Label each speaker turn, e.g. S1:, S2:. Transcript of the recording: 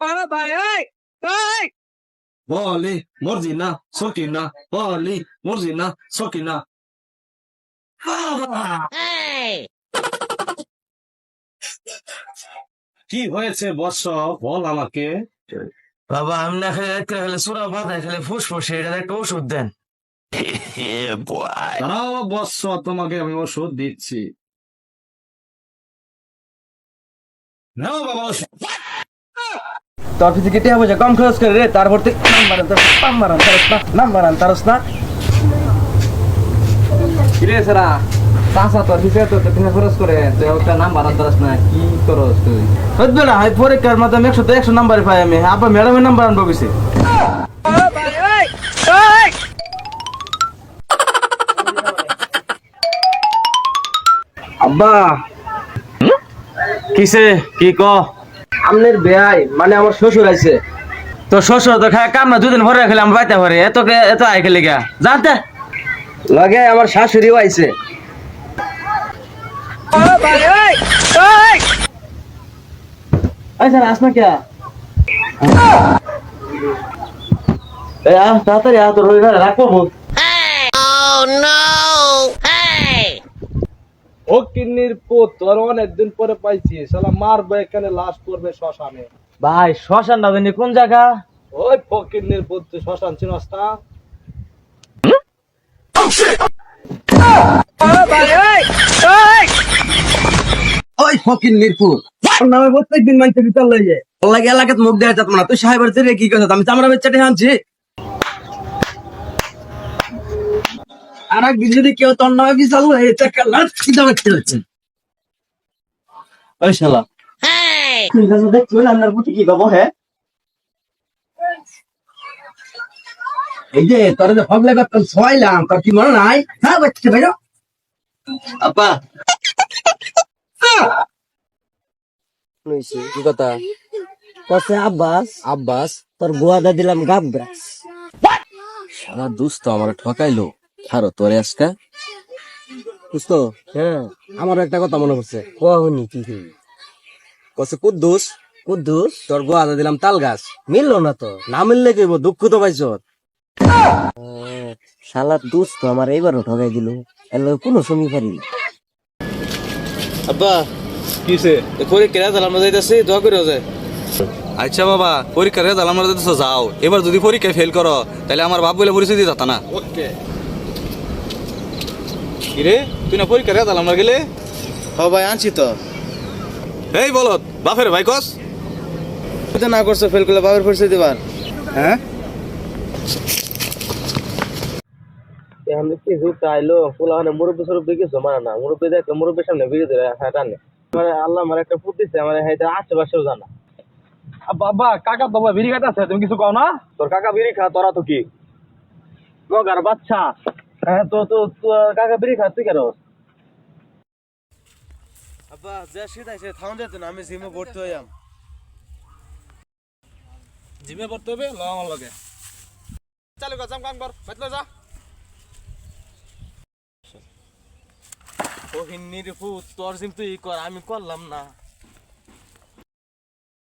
S1: আরে ভাই এই এই।
S2: বলি মর্জিনা সকিনা বলি মর্জিনা সকিনা। কি হয়েছে বৎস বল আমাকে।
S3: বাবা আমি না খেলে এক খেলে সুরা বাধা খেলে ফুসফুসে এটা একটা ওষুধ দেন।
S2: দাঁড়াও বৎস তোমাকে আমি ওষুধ দিচ্ছি। নাও বাবা ওষুধ।
S3: তোর পিছিয়ে কেটে হবে কম খরচ করে রে? তারপর তুই নাম্বার আনতারস নাম্বার আনতারস না নাম্বার আনতারস না। কিরে সারা চাষা তোর পিছিয়ে তো তুমি খরচ করে? তুই একটা নাম্বার আনতারস না কি করস তুই? বুঝবে না হাই পরীক্ষার মাধ্যমে একশো তো একশো নাম্বার পাই আমি। আব্বা ম্যাডামের নাম্বার আনব বেশি আব্বা। কিসে? কি ক? আমনের বেয়াই মানে আমার শ্বশুর আইছে। তো শ্বশুর তো খায় কাম না দুদিন ভরে খেলে আমার বাইতে ভরে এত কে এত আই খেলে গা জানতে লগে আমার শাশুড়িও আইছে। আই স্যার আস না কে তাড়াতাড়ি আ তোর হয়ে গেলে রাখব মুখ
S2: ও কিন্নির পুত তোর অনেকদিন পরে পাইছি। শালা মারবে এখানে লাশ করবে শ্মশানে।
S3: ভাই শ্মশান না জানি কোন জায়গা?
S2: ওই ফকিন্নির পুত তুই শ্মশান চিনস না
S1: আরে ভাই এই এই
S3: ওই ফকির মিরপুর নামে প্রত্যেক দিন মাইতে ভিতর লই যায়। লাগে এলাকাত মুখ দেয়া যাত না। তুই সাহেবের জেরে কি কথা আমি চামড়া বেচাটে আনছি আর একদিন যদি কেউ তোর নামে বিশাল হয়ে বেচতে যাচ্ছে। ওই শালা। তুই কাছে দেখছ রান্নার প্রতি কি বাবু হ্যাঁ? এই যে তোর যে ফগলে করতাম ছয়লাম তোর কি মনে নাই? হ্যাঁ বাচ্চা ভাই আপা। কি কথা?
S4: কসে আব্বাস?
S3: আব্বাস
S4: তোর গোয়াদা দিলাম গাবরাস
S3: সারা দুস্থ আমার ঠকাইলো। ছাড়ো তোরে আজকা? দুস্থ
S4: হ্যাঁ
S3: আমার একটা কথা মনে পড়ছে।
S4: কহনি কি কি
S3: কসে কুদ্দুস
S4: কুদ্দুস?
S3: তোর গোয়াদা দিলাম তাল গাছ
S4: মিললো না তো?
S3: না মিললে কইব দুঃখ তো পাইছ
S4: শালার দোস্ত আমার এইবারও ঠকাই দিল। এর লগে কোনো সময় পারি
S3: আব্বা
S2: কিসে
S3: পরীক্ষা রেজাল্ট আমরা যাইতাছি দোয়া করে যায়
S5: আচ্ছা বাবা পরীক্ষার রেজাল্ট আমরা যাও। এবার যদি পরীক্ষায় ফেল করো তাহলে আমার বাপ বলে পরিস্থিতি যাতা না।
S2: ওকে।
S5: কিরে তুই না পরীক্ষার রেজাল্ট আমরা গেলে
S3: হ ভাই আনছি তো।
S5: এই বলত বাপের ভাই কস?
S3: তুই তো না করছ ফেল করলে বাবার পরিস্থিতি দিবার
S5: হ্যাঁ?
S3: কি আইলো মানে মুরব্বী সুরব্বী কিছু মানে না। মুরব্বী দেখলে মুরব্বীর সামনে বিরোধী হ্যাঁ টানে। মানে আল্লাহ আমার একটা ফুট দিচ্ছে আমার হাইতে আশেপাশেও জানা।
S2: বাবা কাকা বাবা বিড়ি খাইতেছে তুমি কিছু কও না?
S3: তোর কাকা বিড়ি খা তোরা তো কি? বাচ্চা। হ্যাঁ তো তো কাকা, বিড়ি খা আমি জিমে ভর্তি হইয়াম।
S2: জিমে পড়তে হবে? চালু কর, জাম, কাম কর বাইতে যা।
S3: ও হিন্নির ফুট তোর জিম তুই কর, আমি করলাম না।